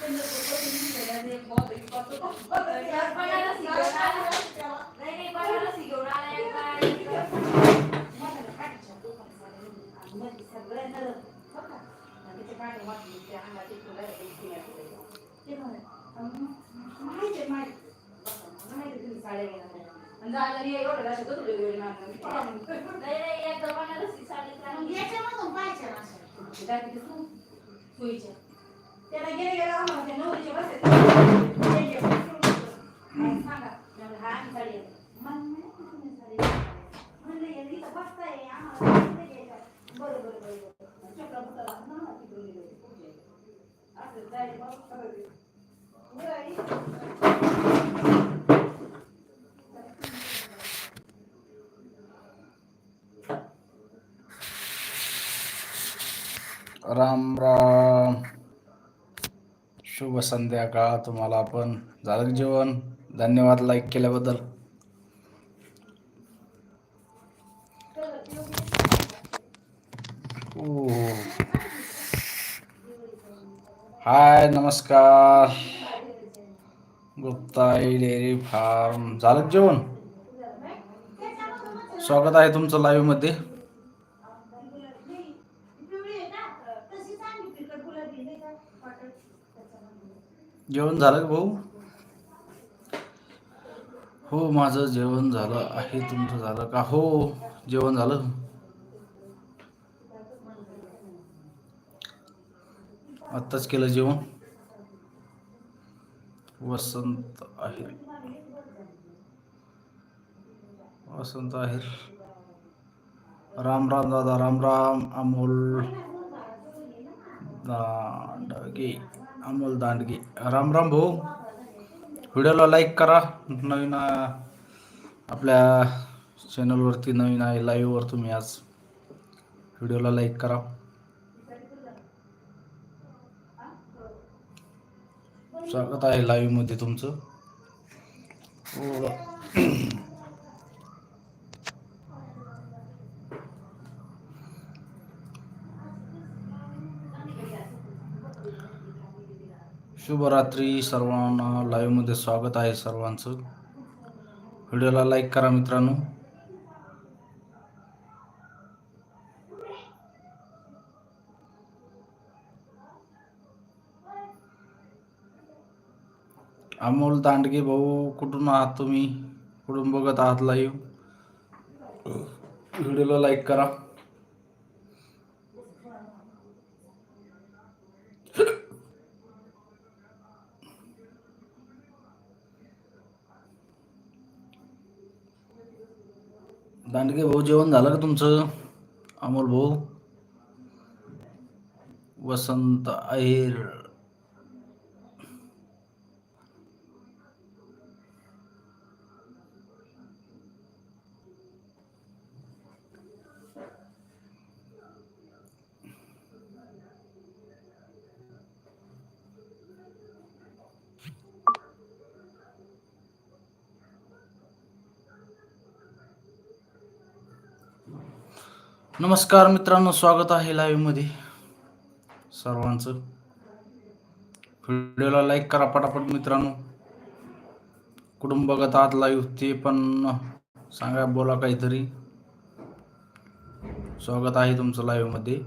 त्याला गेले गेले आम्हाला ते नवरीचे बसले. ते जे सांगा. म्हणलं, हा, आम्ही साडी घेतो. मग म्हणे, तुम्ही साडी घेता. म्हणलं, हे इथं बसताय, आम्हाला इथं घ्यायचं. बरं, बरं, बरं, बरं. चपला बुचला घालून आम्हाला तिकडून गेलो. असं जायचं, मग सगळं ते. बरं, आई. राम राम शुभ संध्याकाळ तुम्हाला पण झालं जेवण? धन्यवाद लाईक केल्याबद्दल. ओ. हाय नमस्कार. Guptai dairy farm. झालं जेवण? स्वागत आहे तुमचं लाईव्हमध्ये पिवळी आहे ना, तशीच आम्ही फिकट गुलाबी नाही का, पातळ त्याच्यामध्ये. जेवण झालं का भाऊ? हो माझं जेवण झालं आहे तुमचं झालं का? हो जेवण झालं. आत्ताच केलं जेवण. वसंत आहे. वसंत आहे. राम राम दादा राम राम अमोल. दांडगे. अमोल दांडगे राम राम भाऊ व्हिडिओला लाईक करा नवीन आपल्या चॅनलवरती नवीन आहे लाईव्हवर तुम्ही आज व्हिडिओला लाईक करा स्वागत आहे लाईव्हमध्ये तुमचं शुभरात्री सर्वांना लाईव्हमध्ये स्वागत आहे सर्वांचं. व्हिडिओला लाईक करा मित्रांनो. अमोल दांडगे भाऊ कुठून आहात तुम्ही? कुठून बघत आहात लाईव्ह व्हिडिओला लाईक करा. दांडगे भाऊ जेवण झालं का तुमचं? अमोल भाऊ वसंत अहिर. नमस्कार मित्रांनो स्वागत आहे लाईव्हमध्ये सर्वांचं. व्हिडिओला लाईक करा पटापट मित्रांनो. कुठून बघत आहात लाईव्ह ते पण सांगा बोला काहीतरी. स्वागत आहे तुमचं लाईव्हमध्ये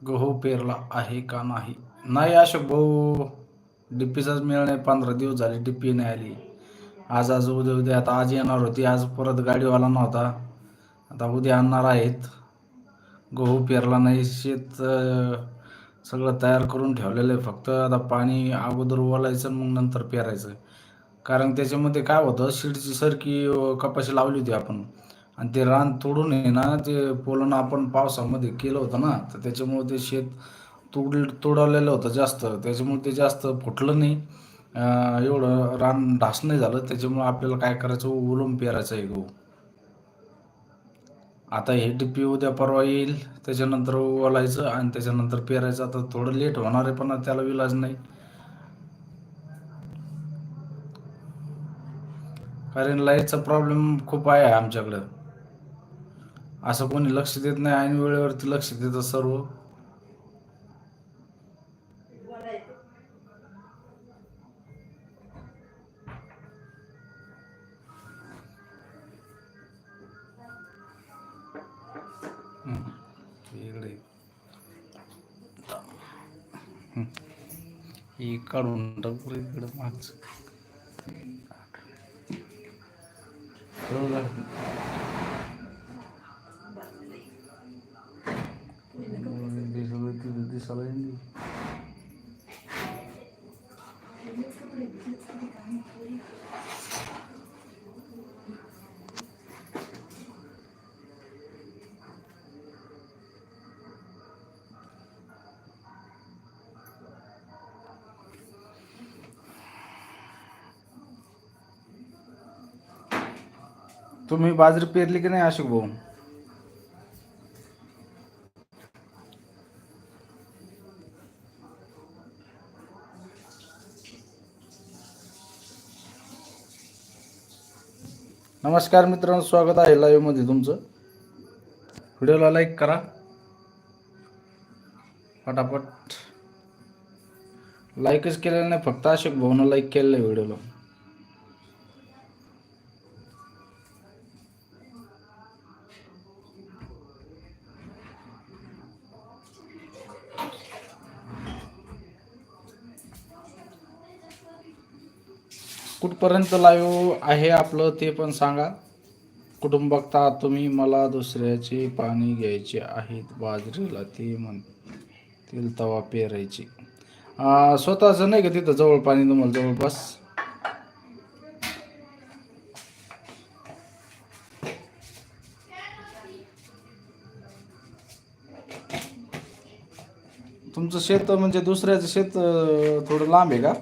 गहू पेरला आहे का नाही? नाही अशोक भाऊ. डीपीचाच मेळ नाही पंधरा दिवस झाले डीपी नाही आली. आज आज उद्या उद्या आता आज येणार होती. आज परत गाडीवाला नव्हता. आता उद्या आणणार आहेत. गहू पेरला नाही शेत सगळं तयार करून ठेवलेलं आहे फक्त. आता पाणी अगोदर ओलायचं मग नंतर पेरायचं. कारण त्याच्यामध्ये काय होतं शिडची सरकी कपाशी लावली होती आपण. आणि ते रान तोडून आहे ना ते पोलन आपण पावसामध्ये केलं होतं ना तर त्याच्यामुळे ते शेत तोड तोडवलेलं होतं जास्त. त्याच्यामुळे ते जास्त फुटलं नाही. एवढं रान ढास नाही झालं. त्याच्यामुळे आपल्याला काय करायचं? ओलून पेरायचं आहे गहू. आता हे डिपी उद्या परवा येईल. त्याच्यानंतर ओलायचं आणि त्याच्यानंतर पेरायचं. आता थोडं लेट होणार आहे पण त्याला विलाज नाही. कारण लाईटचा प्रॉब्लेम खूप आहे आमच्याकडं. असं कोणी लक्ष देत नाही आणि वेळेवरती लक्ष देतं सर्व. ही काढून टाकू इकडं मागचं. दिसायला तुम्ही बाजरी पेरली की नाही अशोक भाऊ नमस्कार मित्रांनो स्वागत आहे लाईव्हमध्ये तुमचं. व्हिडिओला लाईक करा. पटापट लाईकच केलेलं नाही फक्त अशोक भाऊनं लाईक केलेलं आहे व्हिडिओला कुठपर्यंत लाईव्ह आहे आपलं ते पण सांगा. कुठून बघता तुम्ही मला दुसऱ्याचे पाणी घ्यायचे आहेत बाजरीला ते म्हणतील तवा पेरायची. स्वतःचं नाही का तिथं जवळ पाणी तुम्हाला जवळपास? तुमचं शेत म्हणजे दुसऱ्याचं शेत थोडं लांब आहे का?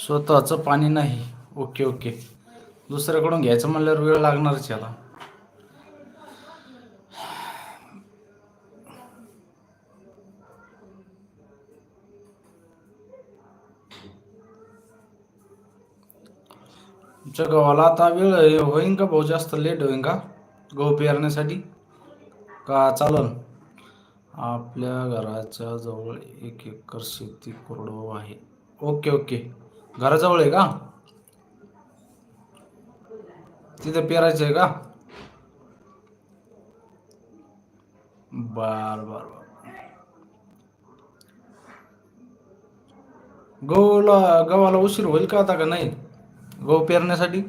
स्वतःचं पाणी नाही. Okay okay. दुसऱ्याकडून घ्यायचं म्हणल्यावर वेळ लागणारच याला. तुमच्या गव्हाला आता वेळ होईन का भाऊ? जास्त लेट होईन का? गहू पेरण्यासाठी? का चालन आपल्या घराच्या जवळ एक एकर शेती कोरडवाहू आहे. Okay okay. घराजवळ आहे का? तिथे पेरायचं आहे का? बर बर बर. गहूला गव्हाला उशीर होईल का आता का नाही? गहू पेरण्यासाठी?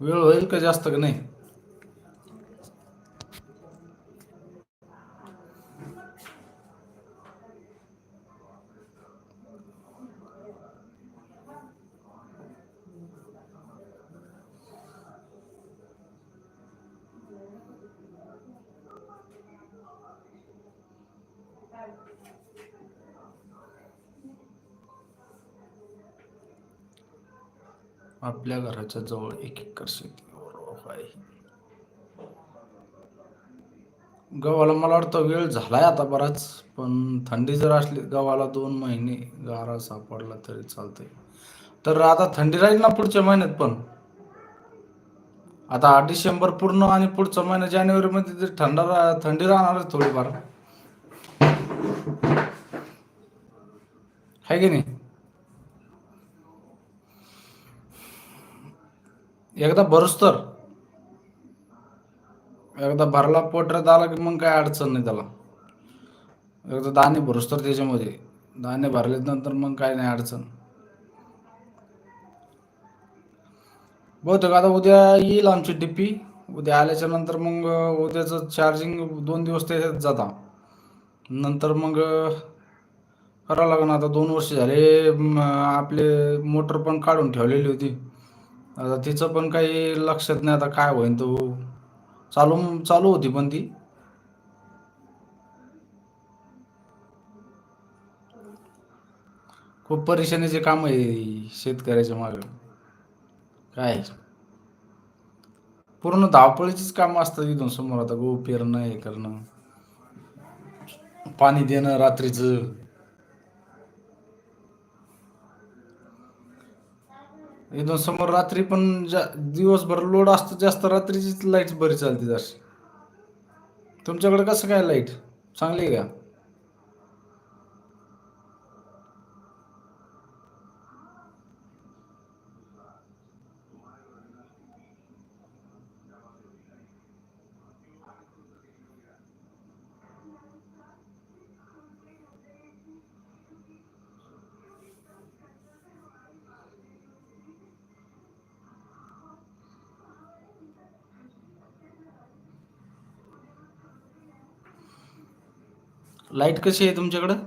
वेळ होईल का जास्त का नाही? आपल्या घराच्या जवळ एक एकर शेती आहे. गव्हाला मला वाटतं वेळ झालाय आता बराच पण थंडी जर असली गव्हाला दोन महिने गारा सापडला तरी चालतंय. तर आता थंडी राहील ना पुढच्या महिन्यात पण? आता डिसेंबर पूर्ण आणि पुढचा महिना जानेवारी मध्ये थंड थंडी राहणार थोडीफार. आहे की नाही? एकदा भरूस तर. एकदा भरला पोटऱ्यात आला की मग काय अडचण नाही त्याला. एकदा दाणे भरूस तर त्याच्यामध्ये. दाणे भरले नंतर मग काय नाही अडचण. बहुतेक आता उद्या येईल आमची डिपी उद्या आल्याच्यानंतर मग उद्याचं चार्जिंग दोन दिवस त्याच्यात जाता. नंतर मग करावं लागेल आता दोन वर्ष झाले आपले मोटर पण काढून ठेवलेली होती. आता तिचं पण काही लक्षात नाही आता काय होईन तो. चालू चालू होती पण ती. खूप परेशानीचे काम आहे शेतकऱ्याच्या मागे. काय? पूर्ण धावपळीचीच कामं असतात इथून समोर. आता गहू पेरणं हे करणं. पाणी देणं रात्रीचं. एकदम समोर रात्री पण जा दिवसभर लोड असतो जास्त रात्रीचीच लाइट बरी चालते जशी तुमच्याकडे कसं काय लाइट चांगली आहे का? लाइट कशी आहे तुमच्याकडं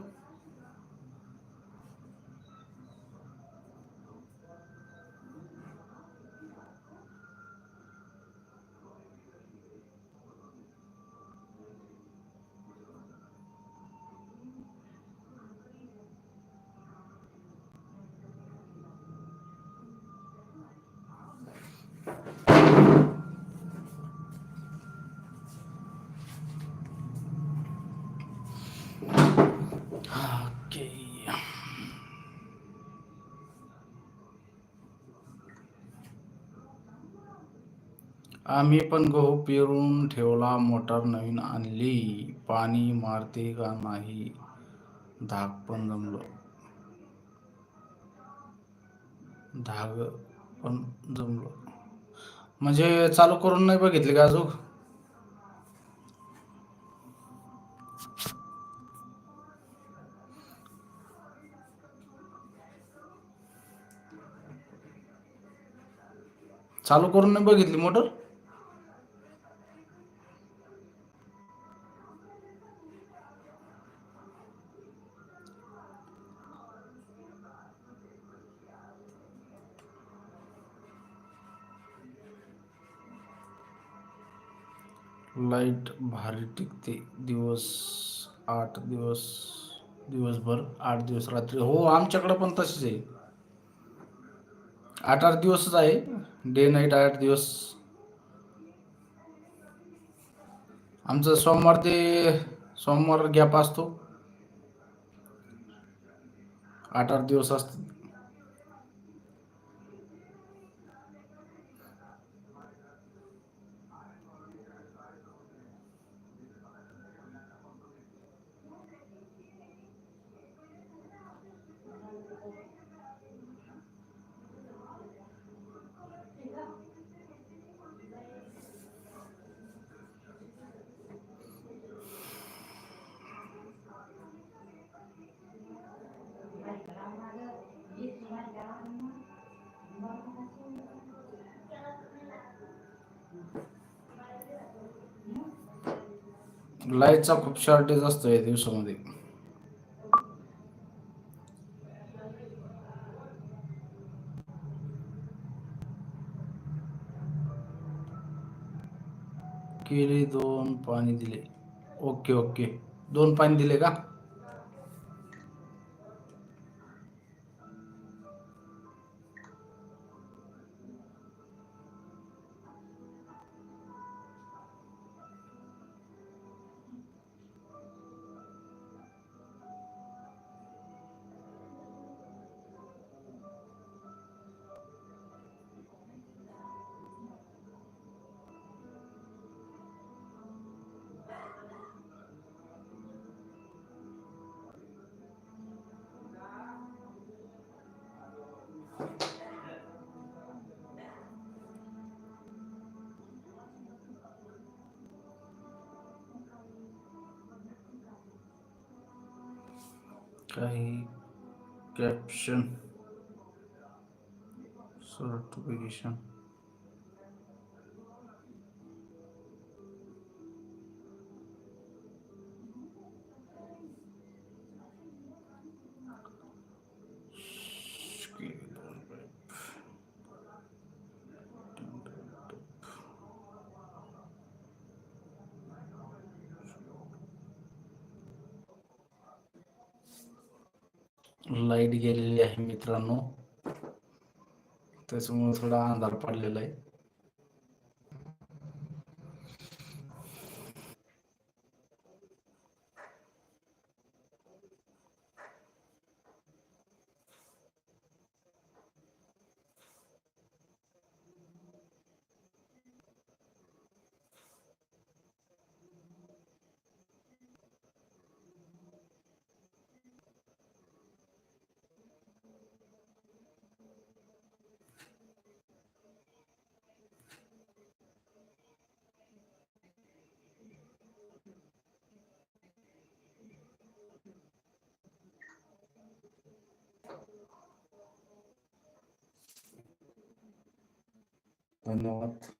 ओके आम्ही पण गहू पेरून ठेवला मोटार नवीन आणली पाणी मारते का नाही? धाक पण जमलो. धाग पण जमलो. म्हणजे चालू करून नाही बघितले का अजून? चालू करून नाही बघितली मोटर? लाइट भारी टिकते. दिवस आठ दिवस दिवसभर आठ दिवस रात्री. हो आमच्याकडं पण तशीच आहे. आठ आठ दिवसच आहे. डे नाईट आठ दिवस. आमचं सोमवार ते सोमवार गॅप असतो. आठ आठ दिवस असतात. लाईटचा खूप शॉर्टेज असतो या दिवसामध्ये. केले दोन पाणी दिले. Okay okay. दोन पाणी दिले का? काही कॅप्शन सर्टिफिकेशन लाइट गेलेली आहे मित्रांनो. त्याच्यामुळे थोडा अंधार पडलेला आहे. धन्यवाद